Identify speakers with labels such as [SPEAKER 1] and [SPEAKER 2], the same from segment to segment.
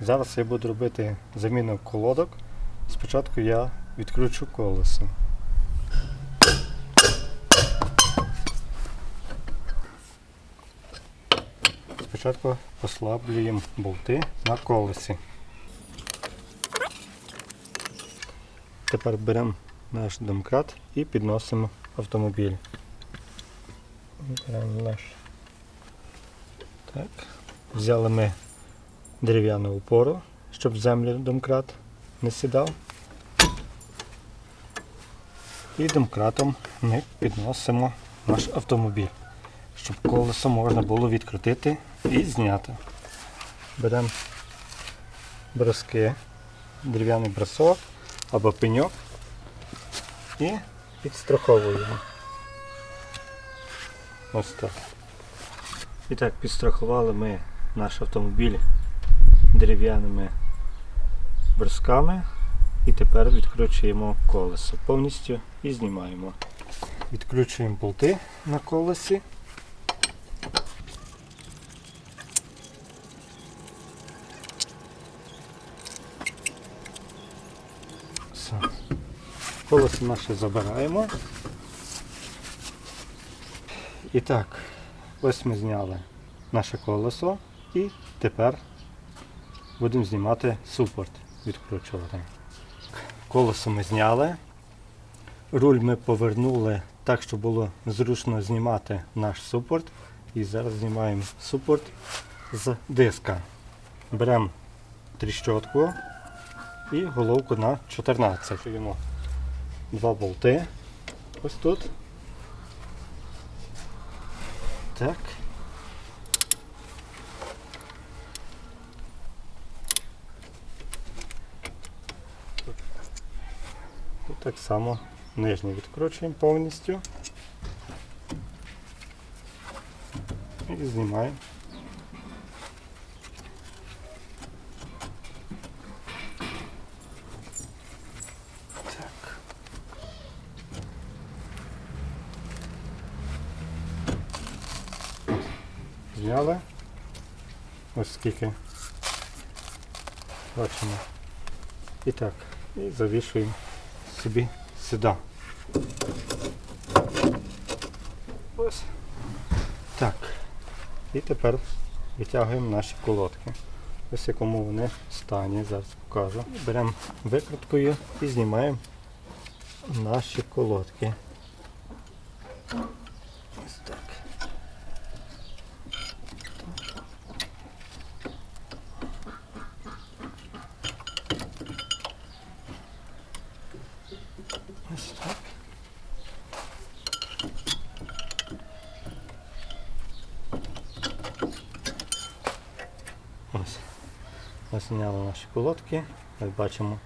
[SPEAKER 1] Зараз я буду робити заміну колодок. Спочатку я відкручу колесо. Спочатку послаблюємо болти на колесі. Тепер беремо наш домкрат і підносимо автомобіль. Беремо наш. Так. Взяли ми дерев'яну опору, щоб землю домкрат не сідав. І домкратом ми підносимо наш автомобіль, щоб колесо можна було відкрутити і зняти. Беремо броски, дерев'яний бросок або пеньок і підстраховуємо. Ось так. І так, підстрахували ми наш автомобіль дерев'яними бросками і тепер відкручуємо колесо повністю і знімаємо. Відкручуємо болти на колесі. Все. Колесо наше забираємо. І так, ось ми зняли наше колесо і тепер будемо знімати супорт, відкручувати. Колесо ми зняли. Руль ми повернули так, щоб було зручно знімати наш супорт. І зараз знімаємо супорт з диска. Беремо тріщотку і головку на 14. Чуємо два болти. Ось тут. Так. Так само нижній відкручуємо повністю. І знімаємо. Так. Зняли. Ось скільки. Бачимо. І так. І завішуємо собі сюди. Ось. Так. І тепер витягуємо наші колодки. Ось якому вони стані, зараз покажу. Беремо викруткою і знімаємо наші колодки. Ось так. Ось так. Ось. Зняли наші колодки. Ось бачимо,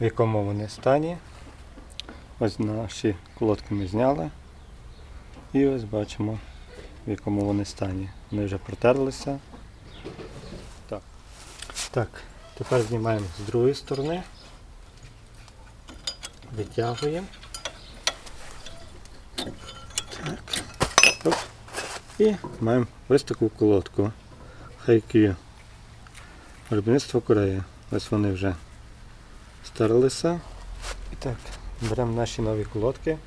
[SPEAKER 1] в якому вони стані. Ось наші колодки ми зняли. І ось бачимо, в якому вони стані. Вони вже протерлися. Так. Так, тепер знімаємо з другої сторони. Витягуємо. Так. Оп. І маємо ось таку колодку. Хайкю. Виробництво Кореї. Ось вони вже старилися. І так, беремо наші нові колодки.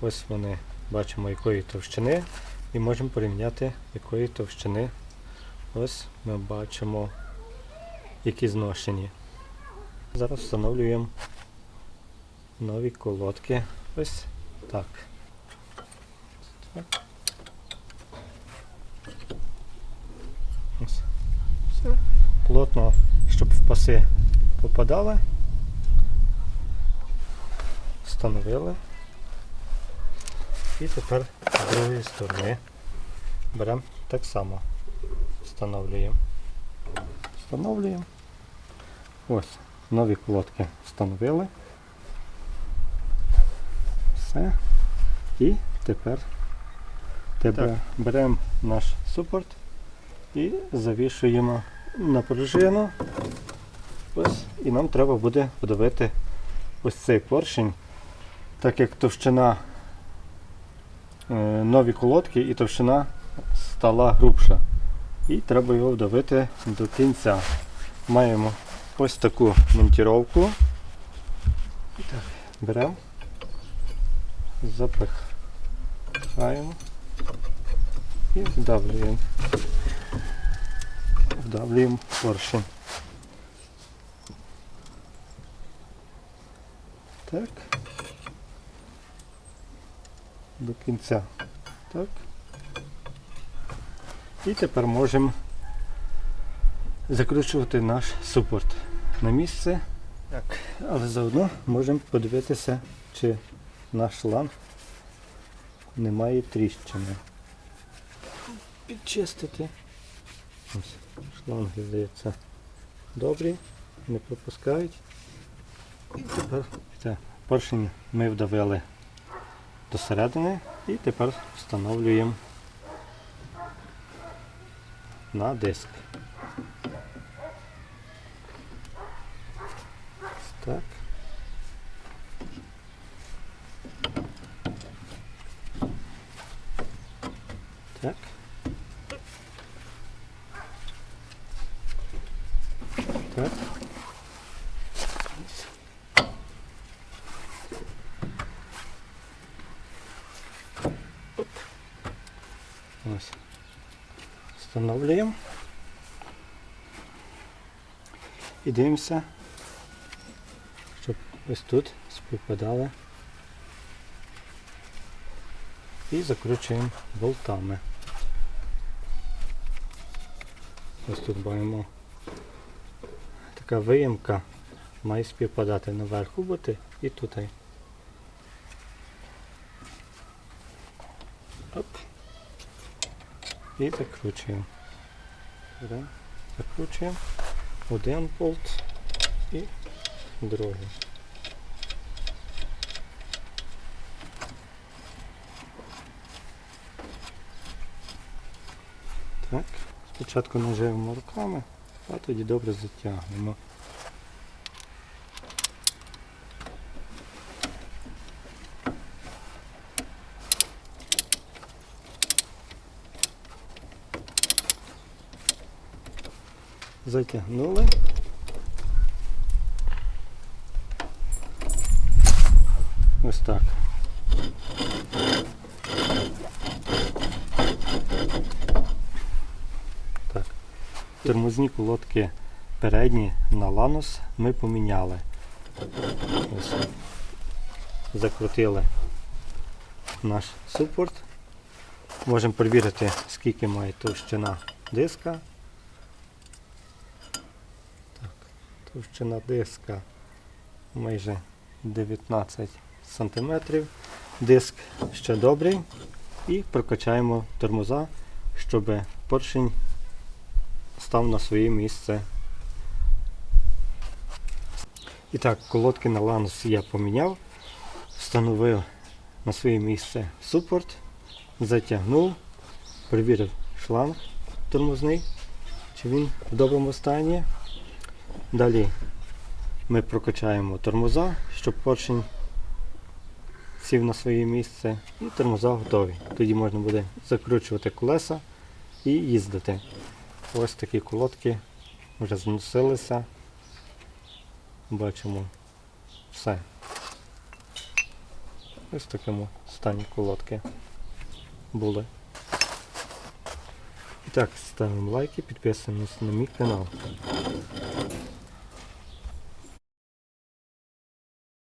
[SPEAKER 1] Ось вони бачимо якої товщини і можемо порівняти якої товщини. Ось ми бачимо які зношені. Зараз встановлюємо нові колодки. Ось так. Ось. Все. Плотно, щоб в паси попадали. Встановили. І тепер з другої сторони беремо так само. Встановлюємо. Встановлюємо. Ось, нові колодки встановили. Все. І тепер, тепер беремо наш супорт і завішуємо на. Ось, і нам треба буде подавити ось цей поршень, так як товщина е, нові колодки і товщина стала грубша. І треба його вдавити до кінця. маємо ось таку монтіровку. Так, беремо, запихаємо і вдавлюємо. Вдавлюємо поршень. Так. До кінця. Так. І тепер можемо закручувати наш супорт на місце. Так. Але заодно можемо подивитися, чи наш шланг не має тріщини. Підчистити. Ось, шланги, здається, добрі, не пропускають. І тепер це, поршень ми вдавили до середини і тепер встановлюємо на диск. Так. Так. Ось. Встановлюємо. І дивимося, щоб ось тут співпадали. І закручуємо болтами. Ось тут маємо така виємка має співпадати наверху бути і тут. Оп. І закручуємо. Закручуємо один болт і другий. Так, спочатку наживемо руками, а тоді добре затягнемо. Затягнули. Ось так. Тормозні колодки передні на ланус ми поміняли. Ось. Закрутили наш супорт. Можемо перевірити, скільки має товщина диска. Так, товщина диска майже 19 см. Диск ще добрий. І прокачаємо тормоза, щоб поршень став на своє місце. І так, колодки на ланус я поміняв, встановив на своє місце супорт, затягнув, перевірив шланг тормозний, чи він в доброму стані. Далі ми прокачаємо тормоза, щоб поршень сів на своє місце і тормоза готові. Тоді можна буде закручувати колеса і їздити. Ось такі колодки вже зносилися. Бачимо все. Ось в такому стані колодки були. І так, ставимо лайки, підписуємось на мій канал.